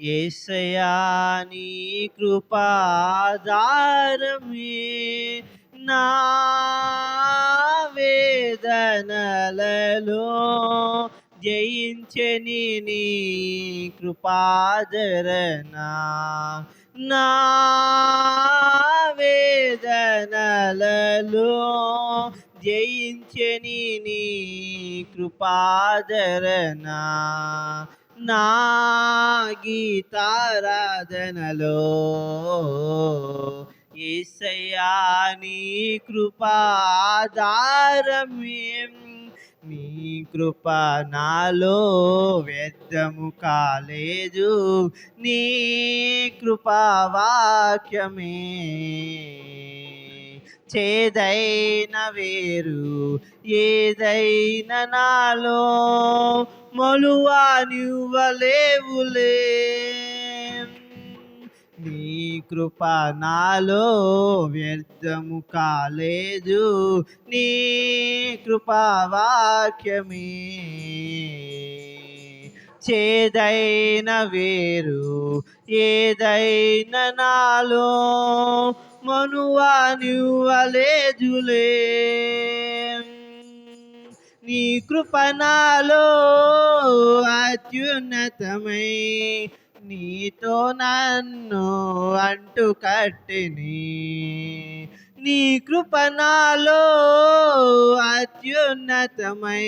ఏసయాని కృపాధారమే నా వేదనలలో. జయించని నీ కృపాదరణ నా వేదనలలో. జయించని నీ కృపాదరణ నా గీతారాధనలో ఏసయ్యా నీ కృపాధారమే? నీ కృప నాలో వ్యర్థము కాలేదు. నీ కృపా వాక్యమే చేదైన వేరు ఏదైన నాలో మొలువా నివ్వలేవులే. నీ కృప నాలో వ్యర్థము కాలేదు నీ కృపావాక్యమే చేదైన వేరు ఏదైన నాలో మనువా నివ్వలేదులే. నీ కృప అత్యున్నతమై నీతో నన్ను అంటు కట్టిని. నీ కృప అత్యున్నతమై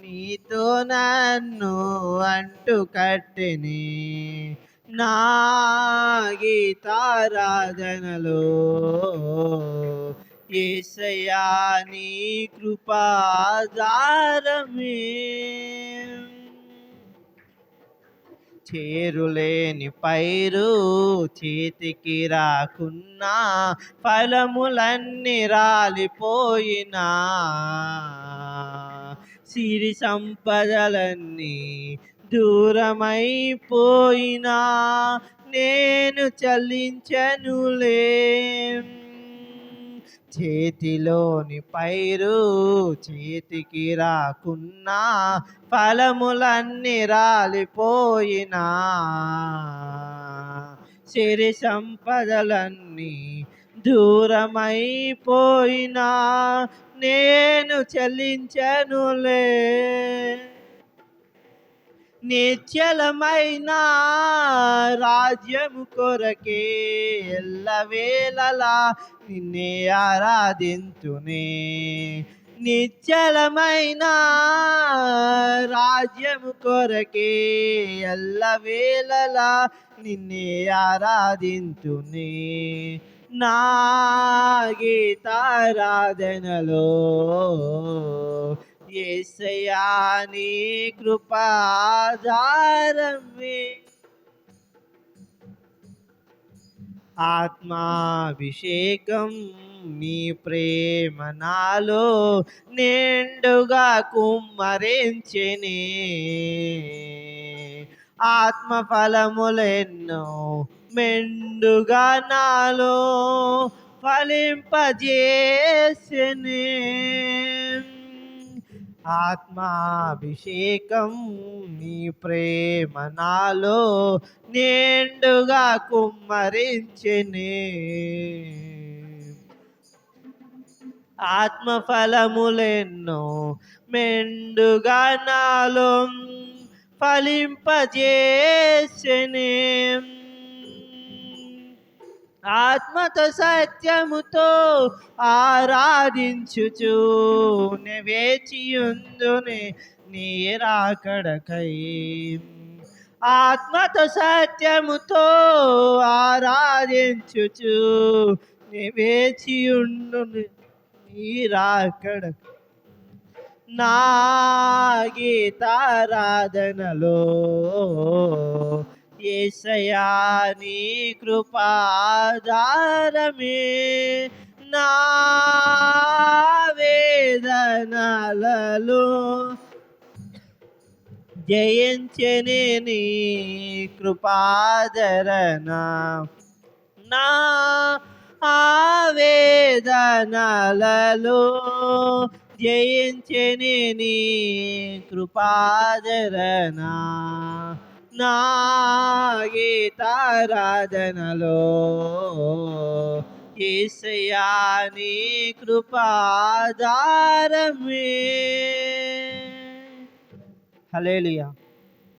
నీతో నన్ను అంటు కట్టిని. నా గీతారాధనలో ఏసయా నీ కృపాధారమే. చేరులేని పైరు చేతికి రాకున్నా ఫలములన్నీ రాలిపోయినా. సిరి సంపదలన్నీ దూరమైపోయినా నేను చలించనులే. చేతిలోని పైరు చేతికి రాకున్నా ఫలములన్నీ రాలిపోయినా. సిరి సంపదలన్నీ దూరమైపోయినా నేను చలించనులే. నిశ్చలమైన రాజ్యము కొరకే ఎల్లవేళలా నిన్నే ఆరాధించునే నిశ్చలమైన రాజ్యము కొరకే ఎల్లవేళలా నిన్నే ఆరాధించునే నా గీతారాధనలో ఏసయా కృపాధారమే. ఆత్మాభిషేకం నీ ప్రేమ నాలో నిండుగా కుమ్మరించినే. ఆత్మ ఫలములెన్నో మెండుగా నాలో ఫలింపజేసినే. ఆత్మాభిషేకం నీ ప్రేమ నాలో నిండుగా కుమ్మరించినే. ఆత్మఫలములెన్నో మెండుగా నాలో ఫలింపజేసనే. ఆత్మతో సత్యముతో ఆరాధించుచు నీ నీరాకడకై. ఆత్మతో సత్యముతో ఆరాధించుచు వేచియుండు నీరాకడ నా గీతారాధనలో ఏసయా నీ కృపాధారమే నా వేదనలలో. జయించని నీ కృపాదరణ నా ఆవేదనలలో. జయించని నీ కృపాదరణ. నా గీతారాధనలో ఏసయ్యా కృపాధారమే. హలేలియా